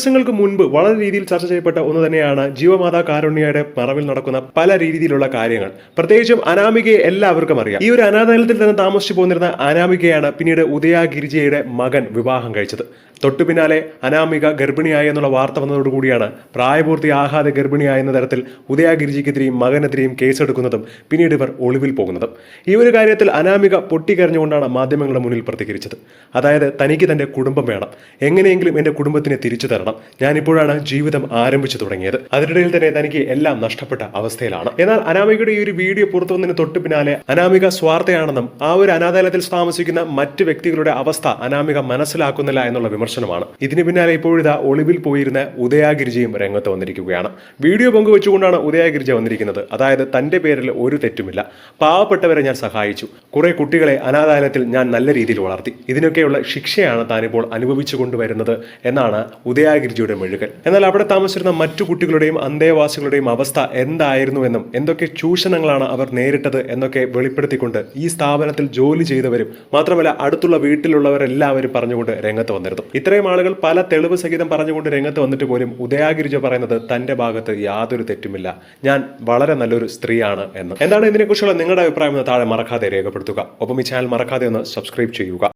ദിവസങ്ങൾക്ക് മുൻപ് വളരെ രീതിയിൽ ചർച്ച ചെയ്യപ്പെട്ട ഒന്ന് തന്നെയാണ് ജീവമാതാ കാരുണ്യയുടെ മറവിൽ നടക്കുന്ന പല രീതിയിലുള്ള കാര്യങ്ങൾ. പ്രത്യേകിച്ചും അനാമികയെ എല്ലാവർക്കും അറിയാം. ഈ ഒരു അനാഥാലയത്തിൽ തന്നെ താമസിച്ചു പോന്നിരുന്ന അനാമികയാണ് പിന്നീട് ഉദയ ഗിരിജയുടെ മകൻ വിവാഹം കഴിച്ചത്. തൊട്ടു പിന്നാലെ അനാമിക ഗർഭിണിയായി എന്നുള്ള വാർത്ത വന്നതോടുകൂടിയാണ് പ്രായപൂർത്തിയാകാതെ ഗർഭിണിയായ എന്ന തരത്തിൽ ഉദയാഗിരിജിക്കെതിരെയും മകനെതിരെയും കേസെടുക്കുന്നതും പിന്നീട് ഇവർ ഒളിവിൽ പോകുന്നതും. ഈ ഒരു കാര്യത്തിൽ അനാമിക പൊട്ടിക്കരഞ്ഞുകൊണ്ടാണ് മാധ്യമങ്ങളുടെ മുന്നിൽ പ്രതികരിച്ചത്. അതായത് തനിക്ക് തന്റെ കുടുംബം വേണം. എങ്ങനെയെങ്കിലും എന്റെ കുടുംബത്തിനെ തിരിച്ചു തരണം. ഞാനിപ്പോഴാണ് ജീവിതം ആരംഭിച്ചു തുടങ്ങിയത്. അതിനിടയിൽ തന്നെ തനിക്ക് എല്ലാം നഷ്ടപ്പെട്ട അവസ്ഥയിലാണ്. എന്നാൽ അനാമികയുടെ ഈ ഒരു വീഡിയോ പുറത്തു വന്നതിന് തൊട്ടു പിന്നാലെ അനാമിക സ്വാർത്ഥയാണെന്നും ആ ഒരു അനാഥാലയത്തിൽ താമസിക്കുന്ന മറ്റ് വ്യക്തികളുടെ അവസ്ഥ അനാമിക മനസ്സിലാക്കുന്നില്ല എന്നുള്ള വിമർശനമാണ്. ഇതിന് പിന്നാലെ ഇപ്പോഴിതാ ഒളിവിൽ പോയിരുന്ന ഉദയാഗിരിജയും രംഗത്ത് വന്നിരിക്കുകയാണ്. വീഡിയോ പങ്കുവെച്ചുകൊണ്ടാണ് ഉദയാഗിരിജ വന്നിരിക്കുന്നത്. അതായത് തന്റെ പേരിൽ ഒരു തെറ്റുമില്ല. പാവപ്പെട്ടവരെ ഞാൻ സഹായിച്ചു. കുറെ കുട്ടികളെ അനാഥാലയത്തിൽ ഞാൻ നല്ല രീതിയിൽ വളർത്തി. ഇതിനൊക്കെയുള്ള ശിക്ഷയാണ് താനിപ്പോൾ അനുഭവിച്ചു കൊണ്ടുവരുന്നത് എന്നാണ് ഉദയാഗിരിജിയുടെ മെഴുകൽ. എന്നാൽ അവിടെ താമസിച്ചിരുന്ന മറ്റു കുട്ടികളുടെയും അന്തേവാസികളുടെയും അവസ്ഥ എന്തായിരുന്നു എന്നും എന്തൊക്കെ ചൂഷണങ്ങളാണ് അവർ നേരിട്ടത് എന്നൊക്കെ വെളിപ്പെടുത്തിക്കൊണ്ട് ഈ സ്ഥാപനത്തിൽ ജോലി ചെയ്തവരും മാത്രമല്ല അടുത്തുള്ള വീട്ടിലുള്ളവരെല്ലാവരും പറഞ്ഞുകൊണ്ട് രംഗത്ത് വന്നിരുന്നു. ഇത്രയും ആളുകൾ പല തെളിവ് സഹിതം പറഞ്ഞുകൊണ്ട് രംഗത്ത് വന്നിട്ട് പോലും ഉദയാഗിരിജ പറയുന്നത് തന്റെ ഭാഗത്ത് യാതൊരു തെറ്റുമില്ല. ഞാൻ വളരെ നല്ലൊരു സ്ത്രീയാണ് എന്ന്. എന്താണ് ഇതിനെക്കുറിച്ചുള്ള നിങ്ങളുടെ അഭിപ്രായം താഴെ മറക്കാതെ രേഖപ്പെടുത്തുക. ഒപ്പം ഈ ചാനൽ മറക്കാതെ ഒന്ന് സബ്സ്ക്രൈബ് ചെയ്യുക.